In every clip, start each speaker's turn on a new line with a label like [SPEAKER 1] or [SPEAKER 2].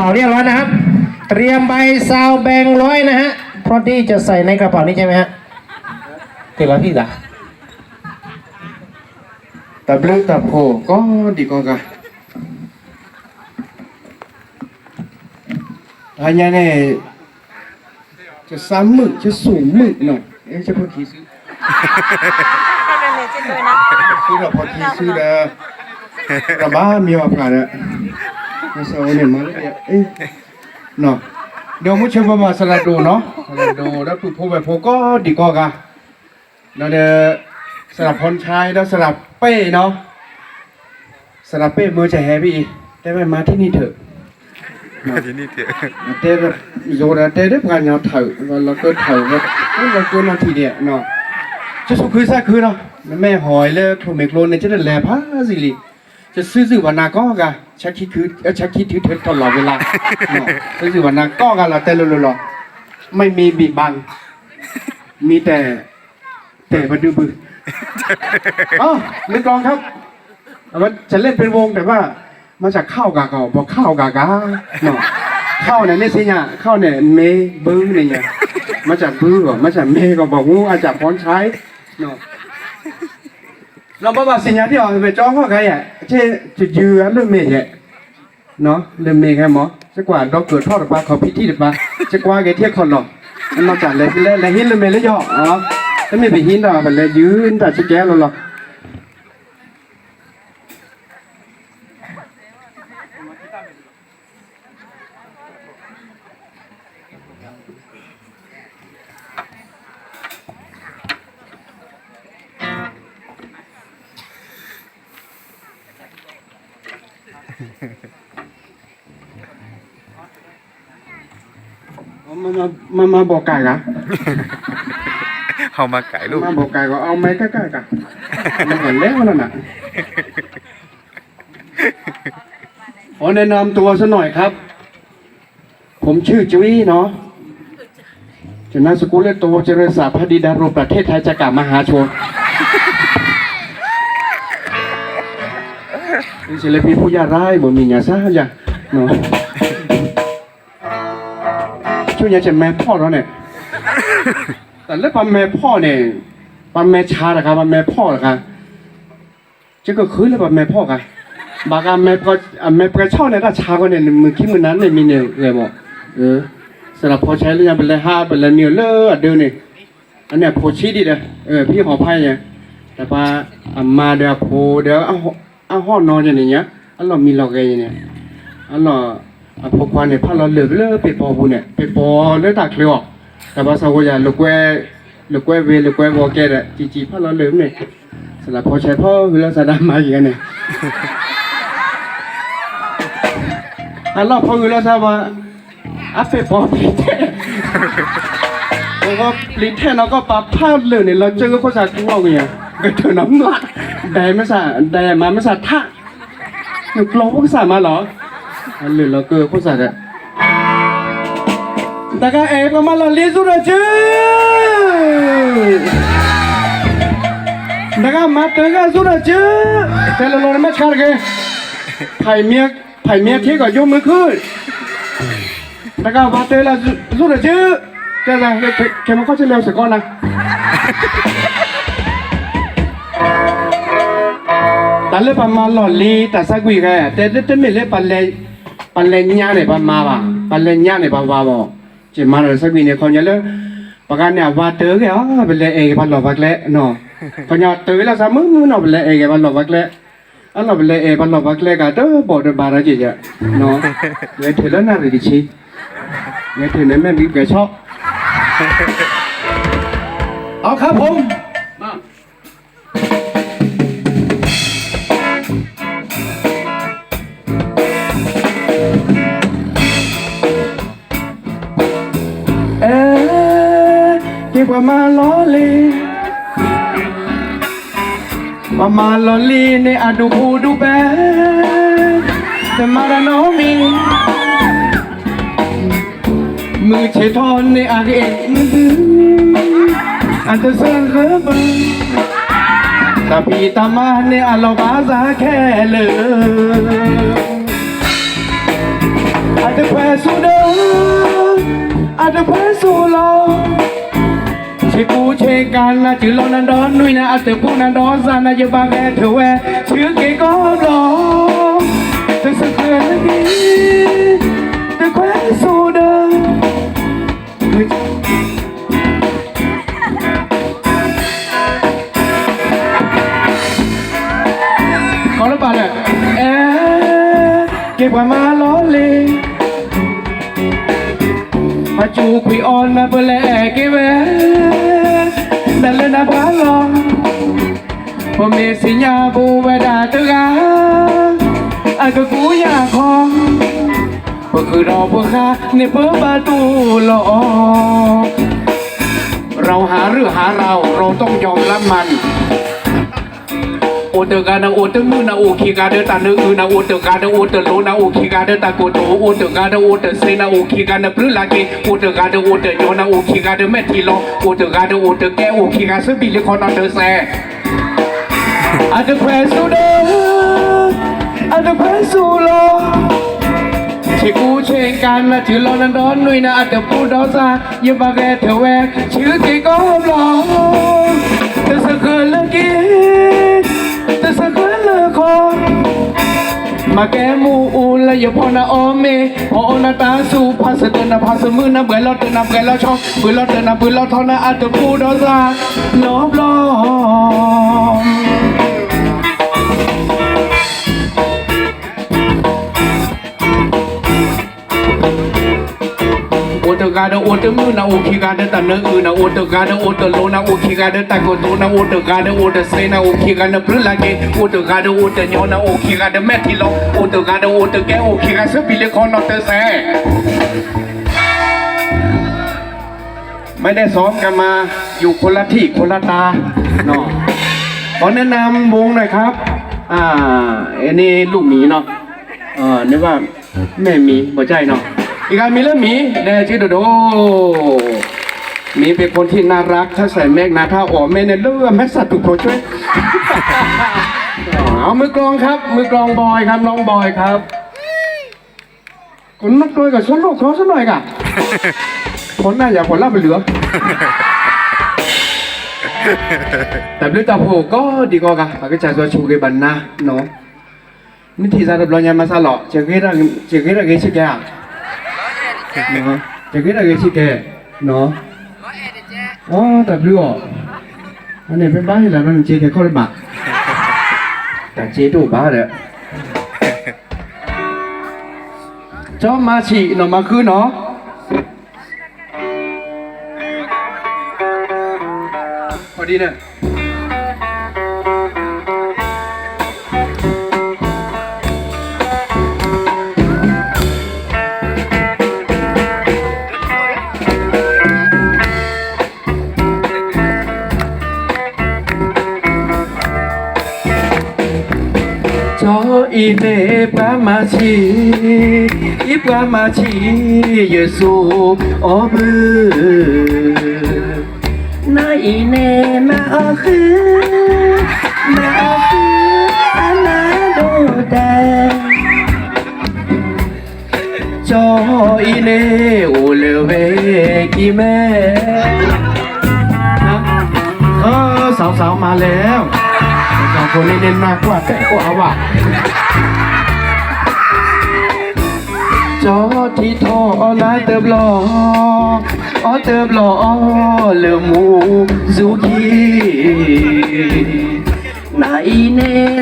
[SPEAKER 1] ป๋าเรียบร้อยนะครับ เตรียมใบซาวแบงค์ร้อยนะฮะเพราะที่จะใส่ในกระเป๋านี้ใช่ไหมฮะเต็มแล้วพี่จ๋า
[SPEAKER 2] ตับเลือกตับโผก็ดีกว่ากะอันนี้เนี่ยจะซ้ำหมึกจะสูงหมึกหน่อยเอ๊ะจะพอทีซื้อ
[SPEAKER 3] เป็นเมจินด้วยนะ
[SPEAKER 2] ซื้อเราพอทีซื้อแล้วระบ้ามีโอกาสอะมาเซาเนี่ยมาเลยเอ๊ะเนาะเดี๋ยวมุชมามาสลัดดูเนาะสลัดดูแล้วปุ๊บพอแบบพอก็ดีกว่ากะแล้วเดี๋ยวสลับพรชัยแล้วสลับเป้เนาะสลับเป้มือจะแฮปปี้ได้ไหมมาที่นี่เถอะ
[SPEAKER 4] ที่นี่เถอะ
[SPEAKER 2] เต้แบบโยนเต้ได้งานเราเถอะเราก็เถอะแบบเราก็นาทีเดียวเนาะจะสุคือซะคือเนาะแม่หอยเลยโทรเมกโลเนี่ยจะได้แลผ้าสิลิ จะซื้อซื้อวันนาก็กะชักคิดคือเออชักคิดถือเถิดตลอดเวลาเนาะซื้อซื้อวันนาก็กะเราเต้ลุลไม่มีบีบบัง มีแต่ แต่มาดื้อบื้ออ๋อเล่นกลองครับเอาว่าจะเล่นเป็นวงแต่ว่ามาจากข้าวกาเก่าบอกข้าวกากาเนาะข้าวเนี่ยนี่สิเนี่ยข้าวเนี่ยเมบื้อเนี่ยเนี่ยมาจากบื้อก่อนมาจากเมก็บอกงูอาจากพรใช้เนาะ နော်ဘာဘာစင်ညာပြောင်းပဲကြောင်းခေါက်ခိုင်းရအချင်းဂျူရလွတ်မေရဲ့နော်လွတ်မေခဲမောစကွာဒေါက်တာထောက်တပါခေါ်ပြီးတိတပါစကွာကထက်ခေါ်တော့အနောက်ကြလဲလဲဟင်းလွတ်မေလဲကြောင်းအော်တမေဘဟင်းတာပဲလဲဂျူန်တာစကဲလောလော มันมาจากอะไรที่เล่นอะไรหินเรื่องเมย์แล้วย่ออ๋อแล้วไม่ไปหินดอกไปเลยยืนแต่ชิแก้เราหรอกมามามามาบอกไก่กะ
[SPEAKER 4] เอามาไก่ลูก
[SPEAKER 2] มาบอกไก่ก็เอาไม้ใกล้ๆกันมันเห็นแล้วนั่นน่ะขอแนะนำตัวซะหน่อยครับ ผมชื่อจุ้ยเนาะจนามสกุลเลขโตเจริญศาสตร์พระดีดารุประเทศไทยจะกลับมหาชนนี่ศิลปินผู้ยากไร้บ่มีหยาซ่าจ้ะเนาะ ช่วยยาจะแม่พ่อแล้วเนี่ยแต่เรื่องปั๊มแม่พ่อเนี่ยปั๊มแม่ชาเหรอครับปั๊มแม่พ่อเหรอครับ这个คือแล้วปั๊มแม่พ่อกันบางอันแม่ก็อันแม่ก็ชอบเนี่ยถ้าชาก็เนี่ยมือคิดมือนั้นเนี่ยมีเนี่ยเลยบอกเออสำหรับพอใช้แล้วยังเป็นเลยห้าเป็นเลยเนี่ยเลิศเดินเนี่ยอันเนี้ยพอชี้ดีเลยเออพี่ขอไพ่เนี่ยแต่ว่าอันมาเดี๋ยวโพเดี๋ยวเอาเอาห้องนอนอย่างเงี้ยอันเรามีเราแกเนี่ยอันเราอันพอควานเนี่ยพันเราเหลือเลิศไปปอบุเนี่ยไปปอเลิศตักเลยออกแต่ว่าสาวอย่าลูกแวลูกแวเวลูกแววอแกแหละจีจีพ่อเราลืมเนี่ยสำหรับพอใช้พ่อคือเรา สะดามาอย่างเนี่ยอันเราพอคือเราทราบว่าอาเฟปอปลิเทแล้วก็ปลิเทเราก็ปรับภาพเลยเนี่ยเราเจอคนสาตัวเนี่ยก็เธอน้ำหนักได้ไม่สาได้มาไม่สาท่าหนูกลัวพวกสามาเหรอ हल्लेलं क खूप साऱ्या दगा ए मला लेजू रचे दगा मात दगा अजून रचे त्याला लोड मॅच खार गे फाय मिया फाय मिया ठीक आहे यो मग दगा मात दगा अजून रचे त्याला केमो कसे लेव से कोणा 但你把马老李打啥鬼个？但你对面来把来。palenya ne ba ma ba palenya ne ba ba ba che ma ro sabi ne khon ya le ba ka ne ba te ke ha ba le e ba lo ba le no khon ya te la sa mu mu no ba le e ke ba lo ba le အဲ့လိုလေအဘလောဘကလေကတော့ပေါ်တော့ပါရကြည့်ကြနော်လေထေလနာရည်ချီလေထေနေမဲ့ဒီကချောเอาครับผม มาล้อเลีว่ามาล้อเลีในอดูบูดูแบแต่มาดานอมีมือเชทอนในอาเอกมือถืออันเตอร์เซอร์เบอร์ตาปีตามาในอาลบาซาแค่เลยอันเตจะแควสูเดินอาจจะแควสูรอ เชกูเชกันนะจือรอนันดอนนุยนะอาจจะพูนันดอนซานะยบางแอเถวแวชื่อเกก็รอจะสักเดือนนี้จะแควสูเดินเฮ้ย có lớp bạn ạ Ê, kịp qua ma ló lì าจูบีออนมาเปลเกิเวดัลเลนาบาลองผมเมสิญาบูเวดาตกาอากกูยาคองพวกคือเราพวกข้าในเพิ่มบะตูหลอเราหาเรื่อหาเราเราต้องยอมรับมัน อเตกานาโอเตมูนาโอคีกาเดตาเนอือนาโอเตกาเดโอเตโลนาโอคีกาเดตาโกโตโอเตกาเดโอเตเซนาโอคีกาเนพลุลาเกโอเตกาเดโอเตโยนาโอคีกาเดเมทิโลโอเตกาเดโอเตแกโอคีกาซบิลคอนอเตแซอาจจะแควสูเดอาจจะแควสูโลเชกูเชงกันนะชื่อลอนันดอนนุยนะอาจจะพูดดอซาอย่าบาแกเถแวกชื่อเกก็รอแต่สักเกินละกีแมาแก้มูอูละอย่าพอนะโอเมพอนะตาสูพาสเตนะพาสมือนะเบื่อเราเตนะเบื่อเราชอบเบื่อเราเตนะเบื่อเราทอนะอาจจะพูดดอซาลอบลอมาเดโอเตมือนาโอคิกาเดตาเนอืนาโอเตกาเดโอเตโลนาโอคิกาเดตาโกโตนาโอเตกาเดโอเตเซนาโอคิกาเดพลลาเกโอเตกาเดโอเตญอนาโอคิกาเดแมทิโลโอเตกาเดโอเตแกโอคิกาเซปิเลคอนอเตเซไม่ได้ซ้อมกันมาอยู่คนละที่คนละตาเนาะขอแนะนำวงหน่อยครับ อ่าอันนี้ลูกหมีเนาะเออนึกว่าแม่หมีหัวใจเนาะ อีกอันมีเรื่องหมีแน่ชื่อโดโดหมีเป็นคนที่น่ารัก ถ้าใส่แมกนาถ้าอ๋อแม่เนี่ยเลือแม็กสัตว์ถูกโปรช่วยเอามือกลองครับ มือกลองบอยครับน้องบอยครับคุณนักลอยกับชนโลกเขาสักหน่อยกะผลหน้าอย่าผลล่าไปเหลือ แต่เรื่องตาโผก็ดีกว่ากะปากกระจายตัวชูเกบันนะเนาะนี่ที่ซาดับลอยยามาซาหล่อเจอเกระเจอเกระเกชิแก เนาะจะกินอะไรสิแกเนาะอ๋อแต่รู้ออันนี้เป็นบ้านที่หลานมันเจ๊แกเขาเลยบักแต่เจ๊ดูบ้าเลยจอมาฉีเนาะมาคืนเนาะพอดีเนี่ย อีเนปามาชีอีปามาชีเยซูออบือนายอีเนนาออคือนาออคืออานาโดแดจออีเนโอเลเวกีแม่เออสาวๆมาแล้ว คนเน้นมากกว่าแต่กว่าว่ะจอที่ท่อลายเติบหลอออเติบหล่อเลือมูซูกีนายเน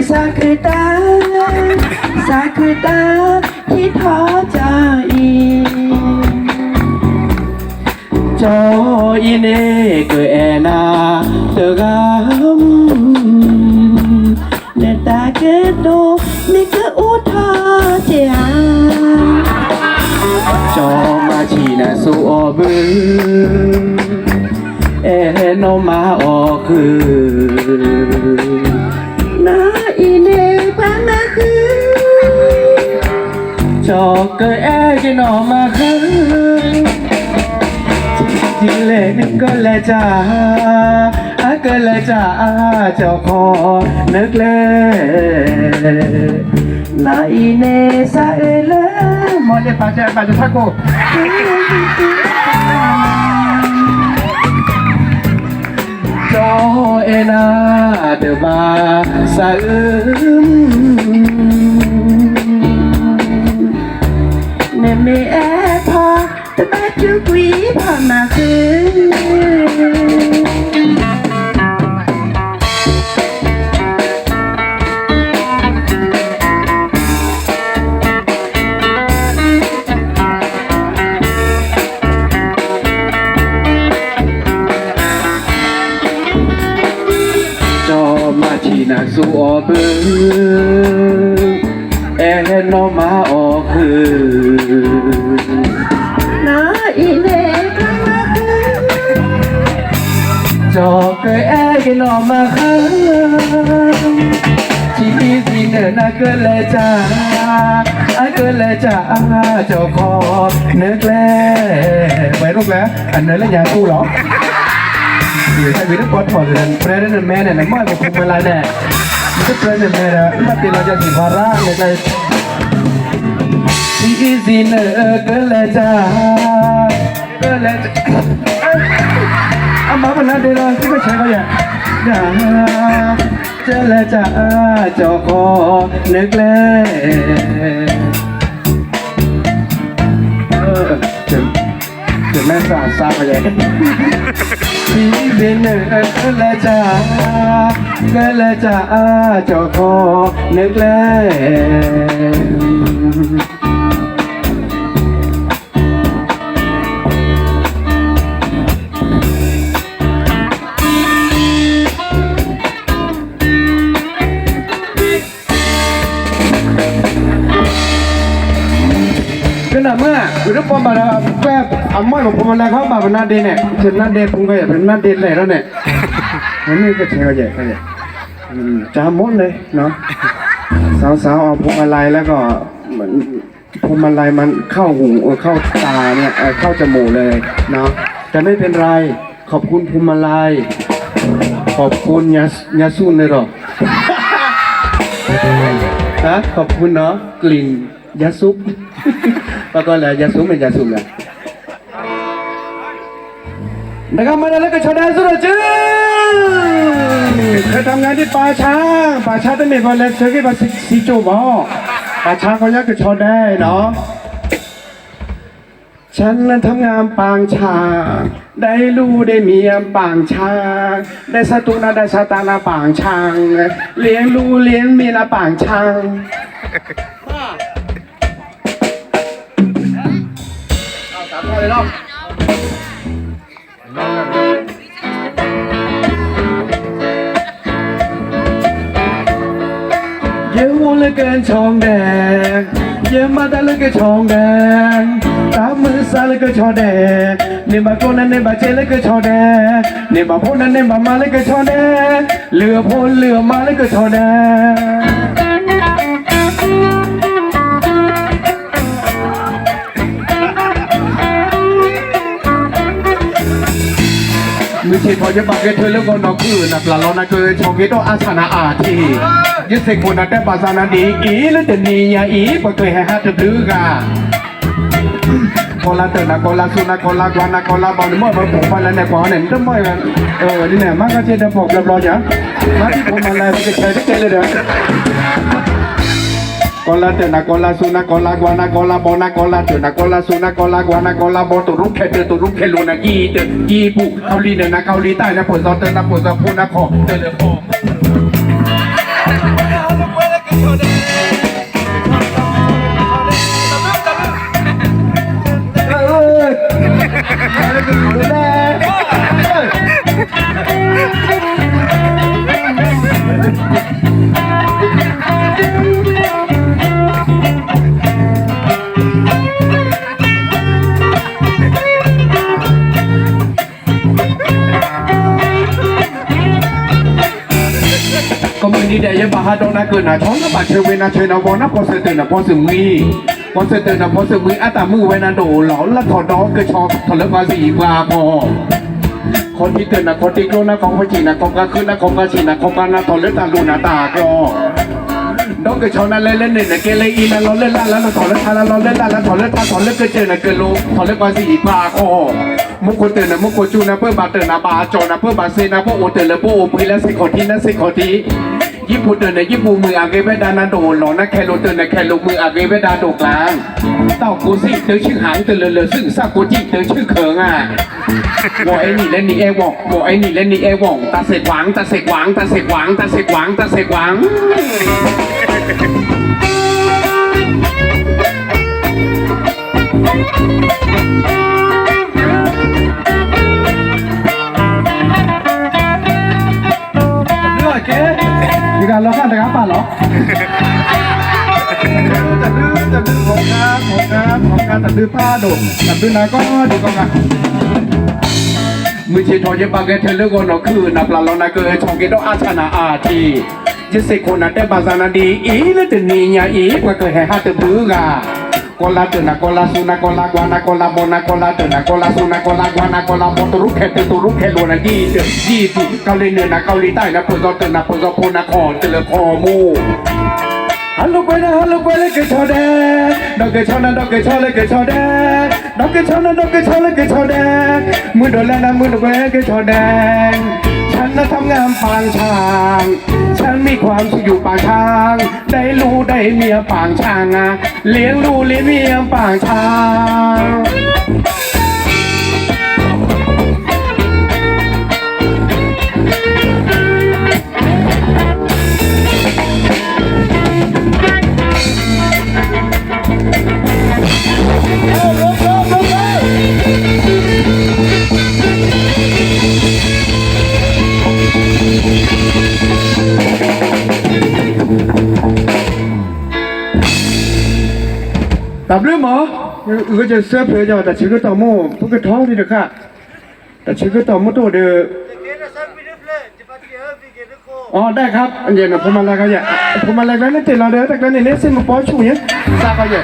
[SPEAKER 2] ซาคือตาซาคือตาที่ทอใจจออีเน่เกอแอนาเตกาม บือเอโนมาออกคือนาอีเนพังมาคือจอกเกยแอจะนอมาคือที่เล่นึงก็เลยจ้าอาก็แลยจ้าเจ้าคอนึกเล่นาอีเนซาเอเลมอนเดปาเจปาเจทักโก จอเอนาเดมาสะอึมเนเมแอพอแต่แม่จุกวีพอมาคืน แอนนองมาออกคือน้าอีเล่ก็มาคือจอกเคยแอนนองมาคือที่พีสีเนินเกินเลยจ้าอาเกินเลยจ้าเจ้าคอบเนื้อแกล้ไปลูกแล้วอันเนื้อแล้วยาคู่หรอเดี๋ยวใช้วิธีกดถอดเลยนั่นแปลนั่นแม่เนี่ยนั่นมากกว่คุณเวลาแน่ mati lajar di barang ni saya. Di izin keleja, keleja. Amma mana dia lah, kita cakap ya. Dah, keleja joko เป็นเละจ้าเป็นละจ้าเจ้าคอนึกแล้วขึ้นมาเมื่อคุณรับความบารา เอาม้อยของผมมาแล้วเขาบาปนาเดนเนี่ยเป็นนาเดนผมก็อยากเป็นนาเดนเลยแล้วเนี่ยมันนี่ก็เฉยก็ใหญ่ก็ใหญ่จะาหมดเลยเนาะสาวๆเอาพวงมาลัยแล้วก็เหมือนพมาลัยมันเข้าหูเข้าตาเนี่ยเข้าจมูกเลยเนาะแต่ไม่เป็นไรขอบคุณพวงมาลัยขอบคุณยายาสูนเลยหรอฮะขอบคุณเนาะกลิ่นยาซุปแล้วก็อะไรยาซุปเป็นยาซุปแหละ นะครับมาแล้วก็ชาวนาสุรจื้อเคยทำงานที่ป่าช้าป่าช้าตั้งแต่วันแรกเจอที่ป่าสีจูบอป่าช้าเขายากจะชอได้เนาะฉันนั้นทำงานปางช้างได้ลูกได้เมียปางช้างได้สตุนาได้สตานาปางช้างเลี้ยงลูกเลี้ยงเมียนาปางช้างสามข้อเลยเนาะ เกินช่องแดง เยอะมาแต่เลือเกินชองแดง ตามมือซ้ายเลือเกินชอแดงเนี่ยบาโกนั้นเนี่ยบาเจเลือเกินชอแดงเนี่ยบาพนนั้นเนี่ยบามาเลือเกินชอแดงเหลือพนเหลือมาเลือเกินชอแดงมิชิพอจะบักเกเธอแล้วก็นอกคือนับลาลอนาเกชองเกโตอาสนาอาที ยึดเสกคนนัดแต่ปาสานาดีอีล้วแต่นียาอีปะเคยให้ฮัตดื้อกาโคลาเตนะโคลาสุนะโคลากวานะโคลาบอลมื่อมาผมไปแล้วเนี่ยก่อนเนี่ยต้องไม่กันเออนี่เนี่ยมันก็จะได้บอกเรียบร้อยจ้ะมาที่ผมมาแล้วก็ใช้ได้เจลยเด้อ Cola tena cola suna cola guana cola bona cola tena cola suna cola guana cola bo ตุรุกแค่เตตุรุกแค่ลูนากีเตกีปุเกาหลีเห ก็มือนี้เดี๋ยวยังบาฮาโดนะเกินนะช้อนนะบาเชเวนะเชนะวอนะพอเสตือนะพอสึงมีพอเสตือนะพอสึงมีอาตามือเวนะโดหลอนละถอดดอกเกชอถอดเลิกมาสีวาพอคนที่เตือนนะคนที่โกนะของพจีนะของกะคืนนะของกะชีนะของกะนะถอดเลือดตาลูนาตากรอดอกเกชอนั้นเล่นเล่นเนี่ยนะเกเลอีนะเราเล่นล่าแล้วเราถอนเล่นทาแล้วเราเล่นล่าแล้วถอนเล่นทาถอนเล่นเกเจอนะเกอโลถอนเล่นกว่าสี่ปากคอมุกคนเตือนนะมุกคนจูนะเพื่อบาเตือนนะบาจอนะเพื่อบาเซนะเพื่อโอเตือนแล้วเพื่อโอพีแล้วสิขอทีนะสิขอที ญี่ปุ่นเตือนนญี่ปุ่นมืออาเกเวดานาโดหลอนะแคโลเตือนนแคโลมืออาเกเวดาโดกลางเต้ากูซี่เตือชื่อหางเตือนเลยเลซึ่งซากูจิเตือชื่อเขิงอะวอไอ้นี่เล่นนี่เอวองวอไอ้นี่เล่นนี่เอวองตาเสกหวังตาเสกหวังตาเสกหวังตาเสกหวังตาเสกหวังเลือดเก๊ การร้องกันนะครับป่ะเหรอจะดื้อจะดื้อของการของการของการจะดื้อผ้าโดดจะดื้อนาก็ดูกันนะมือเชทอยบางแกเธอเลือกคนเราคือนับลาลนาเกอชองเกดอาชนะอาทีจะเสกคนนั้นได้บาซานาดีอีและตนีญาอีก็เคยให้ฮัตบือกา Cola tena cola suna cola guana cola bona cola tena cola suna cola guana cola motoru ke te turu ke lona di de di di เกาหลีเหนือนะเกาหลีใต้นะเพิ่นก็เตนะเพิ่นก็โพนะคอเตละคอมูฮัลโหลไปนะฮัลโหลไปเลยเกชอแดงดอกเกชอนะดอกเกชอเลยเกชอแดงดอกเกชอนะดอกเกชอเลยเกชอแดงมือโดนแล้วนะมือโดนแล้วเกชอแดงฉั นะทำงานปางช้าง ฉันมีความสุขอยู่ปางช้าง ได้รู้ได้เมียปางช้างอะเลี้ยงดูเลี้ยงเมียปางช้าง ư จะเสื้อเผื่อจะแต่ชื่อก็ต่อโม่พวกกระท้องดีเด้อค่ะแต่ชื่อก็ต่อโม่ตัวเด้ออ๋อได้ครับอันเย็นนะผมมาแล้วครับอย่าผมมาแล้วนั่นติดเราเด้อแต่กันเนี่ยเส้นมาป้อชูเนี่ยทราบก็อย่า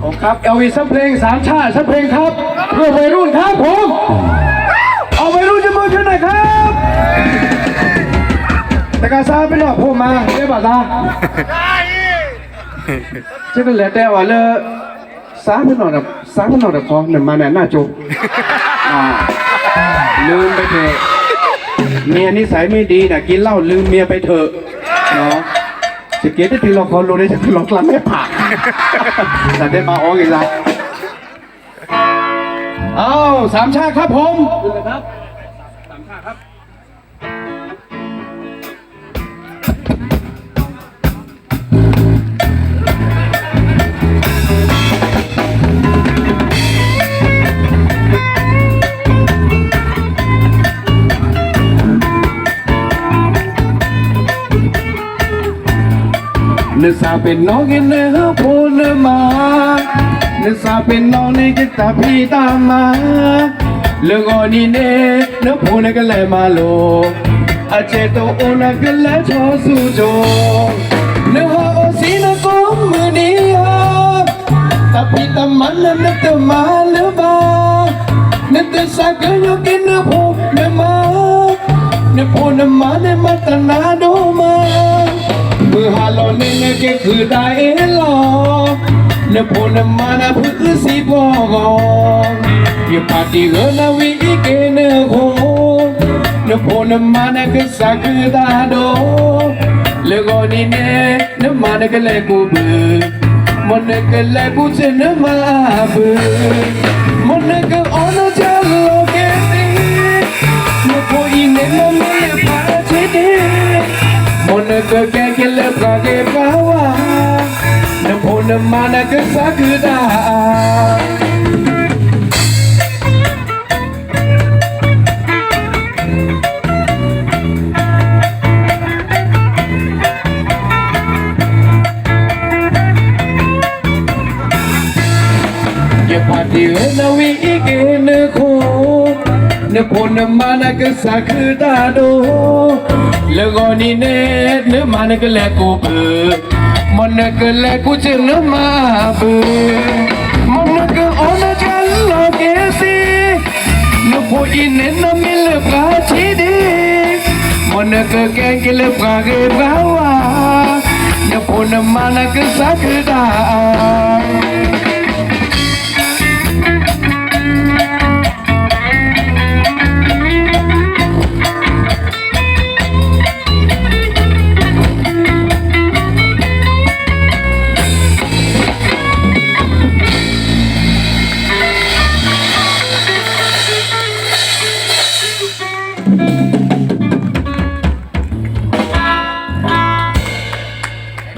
[SPEAKER 2] โอ้ครับเอลวีสเพลงสามชาติสเพลงครับเพื่อวัยรุ่นครับผมเอาวัยรุ่นจะมือขึ้นหน่อยครับแต่การซาไปหน่อยผมมาได้ป่ะซา chứ cái lẽ đeo à lơ sáng mới nói được sáng mới nói được khó nằm mà nè nà chụp à ลืมไปเถอะเมียนิสัยไม่ดีนะกินเหล้าลืมเมียไปเถอะเนาะจะเกตได้ทีเราคอรู้ได้จะลองกลับไม่ผ่านแต่ได้มาอ้ออีกแล้วเอ้าสามชาติครับผมครับ นึกสาเป็นน้องกันเนื้อพูนมานึกสาเป็นน้องในกิตาพี่ตามมาเรื่องอนี่เน่เนื้อพูนกันเลยมาโลอาเจโตโอนักันแล้วชอสู้โจเนื้อหาโอสีนะก้มมือนี้ฮะตาพี่ตามันนั้นนึกเตมาหรือบ้านึกเตสาเกินยกินเนื้อพูเนื้อมาเนื้อพูเนื้อมาเนื้อมาตนาโดมา มือหาลอนเนเกคือได้หลอเนโพนมานาพื้สีบองยปาติเกนาวิเกเนโคเนโพนมานาคือสักดาโดเลโกนีเนเนมานาเกเลกูบือมันเนเกเลกูเจเนมาบือมันเนเกออนเจโลเกติเนโพอีเนโมเมพาชิดี Mona ke ke ke le pra ke bawa Na lagi bawah Nemu nemana kesagedaan e Nawi ike ne ko ne ko ne mana ke sakda do. Legoninet ne manek le coupe Manek le couche ne mabe Manek on a jalo kesi Ne poine ne mil prachide Manek kengil prage brawa Ne pone manek sakda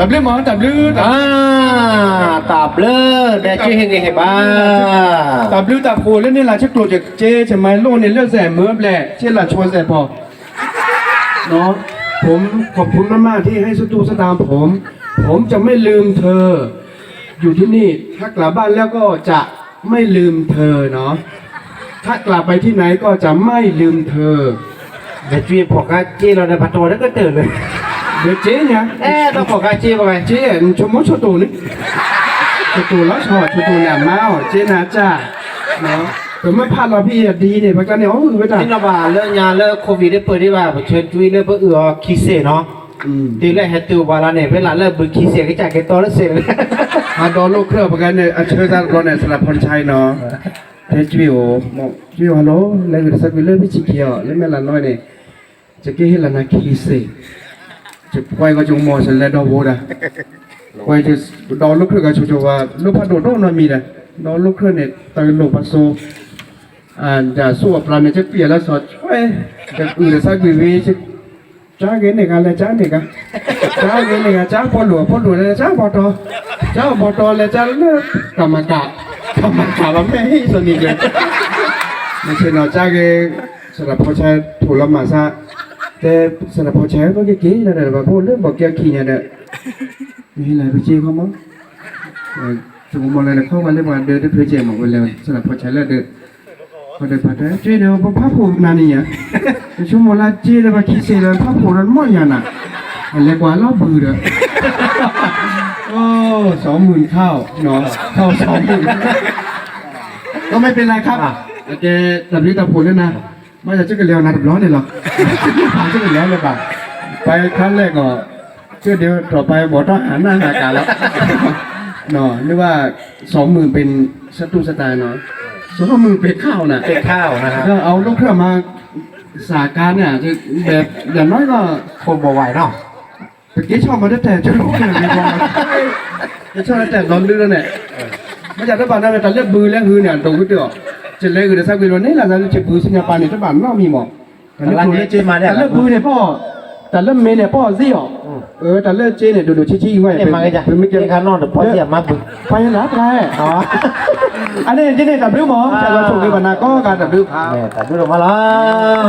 [SPEAKER 2] ตับเลือดมอตับเลือดอ่าตับเลือดแต่เจ๊เห็นยังไง
[SPEAKER 1] บ้างตับเลือดตับโคแล้วเนี่ล่ะเชื่อกลัจากเจ๊ใช่
[SPEAKER 2] ไหมโลกในเลือดแสบเมื่อแหละเจหล่ะชวร์แสบพอเนาะผมขอบคุณมากๆที่ให้สตูสตามผม ผมจะไม่ลืมเธอ อยู่ที่นี่ถ้ากลับบ้านแล้วก็จะไม่ลืมเธอเนาะถ้ากลับไปที่ไหนก็จะไม่ลืมเธอ
[SPEAKER 1] แต่จีพอกับเจเราในปัตโตแล้วก็เตือ
[SPEAKER 2] นเลย ประกันเนี่ยโอ้ยไปจ้ะ
[SPEAKER 1] ที่เราบ่าเลิกงานเลิกโควิดได้เปิดได้บ่าเชิญจุ้ยเลิกเพื่อเอือคิเซ่เนาะ
[SPEAKER 2] อืม
[SPEAKER 1] ตีแรกแฮตติวบาลาเนี่ยเวลาเลิกบึกคิเซ่ก็จ่ายแกตัวแล้วเสร็จเลย
[SPEAKER 2] มาดอลลูกเครื่องประกันเนี่ยอัน คนใช้เนาะเทจิวบอกจิวฮัลโหลแล้วก็สักวิลเลอร์พี่ชิเกียวแล้วแม่ละน้อยเนี่ยจะเกี่ยละนาคีเซจะควายก็จงมอสันแล้วดอโวดะควายจะดอลลูกเครื่องก็ชัวร์ว่าลูกพัดโดดโดนมีนะดอลลูกเครื่องเนี่ยตอนลงพัสโซอ่าจะสู้กับปลาเนี่ยจะเปลี่ยนแล้วสอดเว้ยจะอื่นสักวิวิจะจ้าเงินเนี่ยกันเลยจ้าเนี่ยกันจ้าเงินเนี่ยกันจ้าพอหลวงพอหลวงเลยจ้าพอตอจ้าพอตอเลยจ้าเลิกกรรมการกรรมการว่าไม่ให้สนิทเลยไม่ใช่เนาะจ้าเกสำหรับพอใช้ถูกละมาซะ แต่สำหรับพอใช้ก็เก๋ๆนะเนี่ยว่าพวกเรื่องบอกแกขี้เนี่ยเนี่ยมีอะไรไปจี้เขามั้งเออสมมติอะไรเข้ามาเรื่องมาเดินได้เพื่อเจมออกไปแล้วสำหรับพอใช้แล้วเดินเขาได้พัดได้เจ๊เดี๋ยวพ่อผูกนานี่อะชั่วโมงละเจ๊เดี๋ยวมาคิดเสียแล้วพ่อผูกนั้นมั่อย่างน่ะอะไรกว่าเราบือเด้อโอ้สองหมื่นข้าวเนาะข้าวสองหมื่นก็ไม่เป็นไรครับแกตับลิ้นตับผลแล้วนะ ไม่จะเจ๊กันเร็วนะตับร้อนเลยหรอผ่านเจ๊กันแล้วเลยป่ะไปครั้งแรกก็เจ๊เดี๋ยวต่อไปบอกต้องหันหน้าหากันแล้วเนาะนึกว่าสองหมื่นเป็นสตูสไตล์เนาะสองหมื่นเป็นข้าวน่ะ
[SPEAKER 1] เป็นข้าวนะครับ
[SPEAKER 2] ก็เอาลูกเครื่องมาสาการเนี่ยจะแบบอย่างน้อยก็
[SPEAKER 1] คนบ่ไหวเนาะ
[SPEAKER 2] ตะกี้ชอบมาตั้งแต่จะลูกเครื่องมีความจะชอบตั้งแต่ร้อนเรือเนี่ยไม่จากตะบานนั่นแต่เลือกบือแล้วฮือเนี่ยตรงก็เดียว จะเลยคือจะสักวิโรนี่แหละจะจะบือสิงคโปร์เนี่ยตะบานนอกมีหมอกแต่เลือกบือเนี่ยพ่อแต่เลือกเมย์เนี่ยพ่อซี่หรอเออแต่เลือกเจเนี่ยดูดูชี้ๆไว้
[SPEAKER 1] เนี่ยมาก็จะ
[SPEAKER 2] เป็นไม่
[SPEAKER 1] เกี่
[SPEAKER 2] เกี่
[SPEAKER 1] ย
[SPEAKER 2] ยว ว
[SPEAKER 1] ข้างนอกเดี๋ยวพอเสียมาบึก
[SPEAKER 2] ไปรับไง
[SPEAKER 1] อ๋อ
[SPEAKER 2] อันนี้เจเนี่ยแต่เรื่องหมอแต่เราส่งในบรรณาก็การแต่เรื่องพา
[SPEAKER 1] แม่แต่ดูออกมาแล้ว